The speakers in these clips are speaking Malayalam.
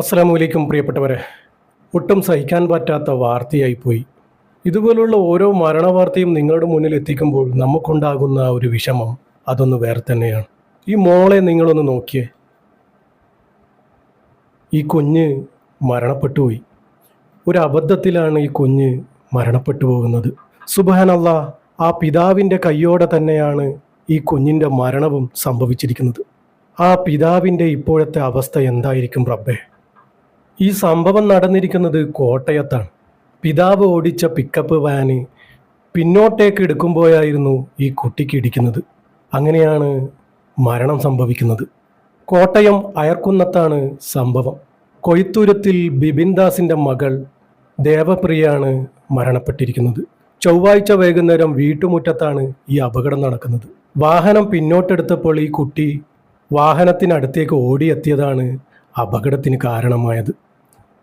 അസ്സലാമു അലൈക്കും പ്രിയപ്പെട്ടവരെ. ഒട്ടും സഹിക്കാൻ പറ്റാത്ത വാർത്തയായിപ്പോയി. ഇതുപോലുള്ള ഓരോ മരണവാർത്തയും നിങ്ങളുടെ മുന്നിൽ എത്തിക്കുമ്പോൾ നമുക്കുണ്ടാകുന്ന ഒരു വിഷമം അതൊന്ന് വേറെ തന്നെയാണ്. ഈ മോളെ നിങ്ങളൊന്ന് നോക്കിയേ. ഈ കുഞ്ഞ് മരണപ്പെട്ടു പോയി ഒരു അബദ്ധത്തിലാണ് ഈ കുഞ്ഞ് മരണപ്പെട്ടു പോകുന്നത്. സുബാനല്ല ആ പിതാവിന്റെ കയ്യോടെ തന്നെയാണ് ഈ കുഞ്ഞിന്റെ മരണവും സംഭവിച്ചിരിക്കുന്നത്. ആ പിതാവിന്റെ ഇപ്പോഴത്തെ അവസ്ഥ എന്തായിരിക്കും റബ്ബേ? ഈ സംഭവം നടന്നിരിക്കുന്നത് കോട്ടയത്താണ്. പിതാവ് ഓടിച്ച പിക്കപ്പ് വാന് പിന്നോട്ടേക്ക് എടുക്കുമ്പോഴായിരുന്നു ഈ കുട്ടിക്ക് ഇടിക്കുന്നത്. അങ്ങനെയാണ് മരണം സംഭവിക്കുന്നത്. കോട്ടയം അയർക്കുന്നത്താണ് സംഭവം. കൊയ്ത്തൂരത്തിൽ ബിബിൻ ദാസിന്റെ മകൾ ദേവപ്രിയാണ് മരണപ്പെട്ടിരിക്കുന്നത്. ചൊവ്വാഴ്ച വൈകുന്നേരം വീട്ടുമുറ്റത്താണ് ഈ അപകടം നടക്കുന്നത്. വാഹനം പിന്നോട്ടെടുത്തപ്പോൾ ഈ കുട്ടി വാഹനത്തിനടുത്തേക്ക് ഓടിയെത്തിയതാണ് അപകടത്തിന് കാരണമായത്.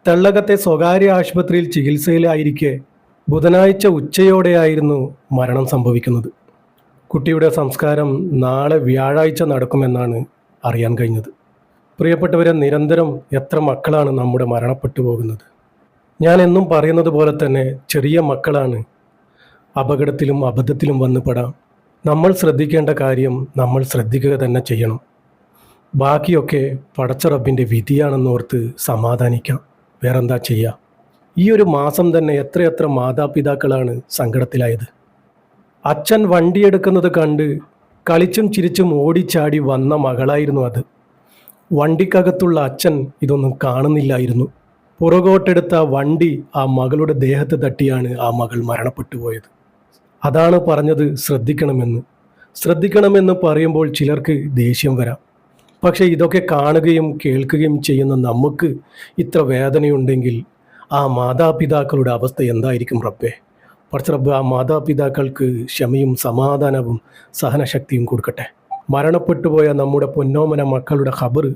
തെള്ളകത്തെ സ്വകാര്യ ആശുപത്രിയിൽ ചികിത്സയിലായിരിക്കെ ബുധനാഴ്ച ഉച്ചയോടെയായിരുന്നു മരണം സംഭവിക്കുന്നത്. കുട്ടിയുടെ സംസ്കാരം നാളെ വ്യാഴാഴ്ച നടക്കുമെന്നാണ് അറിയാൻ കഴിഞ്ഞത്. പ്രിയപ്പെട്ടവരെ നിരന്തരം എത്ര മക്കളാണ് നമ്മുടെ മരണപ്പെട്ടു പോകുന്നത്? ഞാൻ എന്നും പറയുന്നത് പോലെ തന്നെ ചെറിയ മക്കളാണ്. അപകടത്തിലും അബദ്ധത്തിലും വന്ന് പെടാം. നമ്മൾ ശ്രദ്ധിക്കേണ്ട കാര്യം നമ്മൾ ശ്രദ്ധിക്കുക തന്നെ ചെയ്യണം. ബാക്കിയൊക്കെ പടച്ചറബിന്റെ വിധിയാണെന്നോർത്ത് സമാധാനിക്കാം. വേറെന്താ ചെയ്യുക ഈ ഒരു മാസം തന്നെ എത്രയെത്ര മാതാപിതാക്കളാണ് സങ്കടത്തിലായത്? അച്ഛൻ വണ്ടിയെടുക്കുന്നത് കണ്ട് കളിച്ചും ചിരിച്ചും ഓടിച്ചാടി വന്ന മകളായിരുന്നു അത്. വണ്ടിക്കകത്തുള്ള അച്ഛൻ ഇതൊന്നും കാണുന്നില്ലായിരുന്നു. പുറകോട്ടെടുത്ത വണ്ടി ആ മകളുടെ ദേഹത്ത് തട്ടിയാണ് ആ മകൾ മരണപ്പെട്ടു പോയത്. അതാണ് പറഞ്ഞത് ശ്രദ്ധിക്കണമെന്ന്. ശ്രദ്ധിക്കണമെന്ന് പറയുമ്പോൾ ചിലർക്ക് ദേഷ്യം വരാം. പക്ഷേ ഇതൊക്കെ കാണുകയും കേൾക്കുകയും ചെയ്യുന്ന നമുക്ക് ഇത്ര വേദനയുണ്ടെങ്കിൽ ആ മാതാപിതാക്കളുടെ അവസ്ഥ എന്തായിരിക്കും റബ്ബേ? കുറച്ച് റബ്ബ് ആ മാതാപിതാക്കൾക്ക് ക്ഷമയും സമാധാനവും സഹനശക്തിയും കൊടുക്കട്ടെ. മരണപ്പെട്ടുപോയ നമ്മുടെ പൊന്നോമന മക്കളുടെ ഖബർ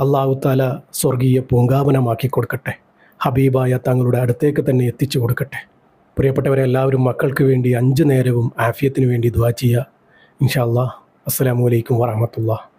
അള്ളാഹു താല സ്വർഗീയ പൂങ്കാവനമാക്കി കൊടുക്കട്ടെ. ഹബീബായ തങ്ങളുടെ അടുത്തേക്ക് തന്നെ എത്തിച്ചു കൊടുക്കട്ടെ. പ്രിയപ്പെട്ടവരെ എല്ലാവരും മക്കൾക്ക് വേണ്ടി അഞ്ച് നേരവും ആഫിയത്തിന് വേണ്ടി ദുവാ ചെയ്യുക. ഇൻഷാ അല്ലാ അസ്സലാമു അലൈക്കും വറഹമത്തുള്ള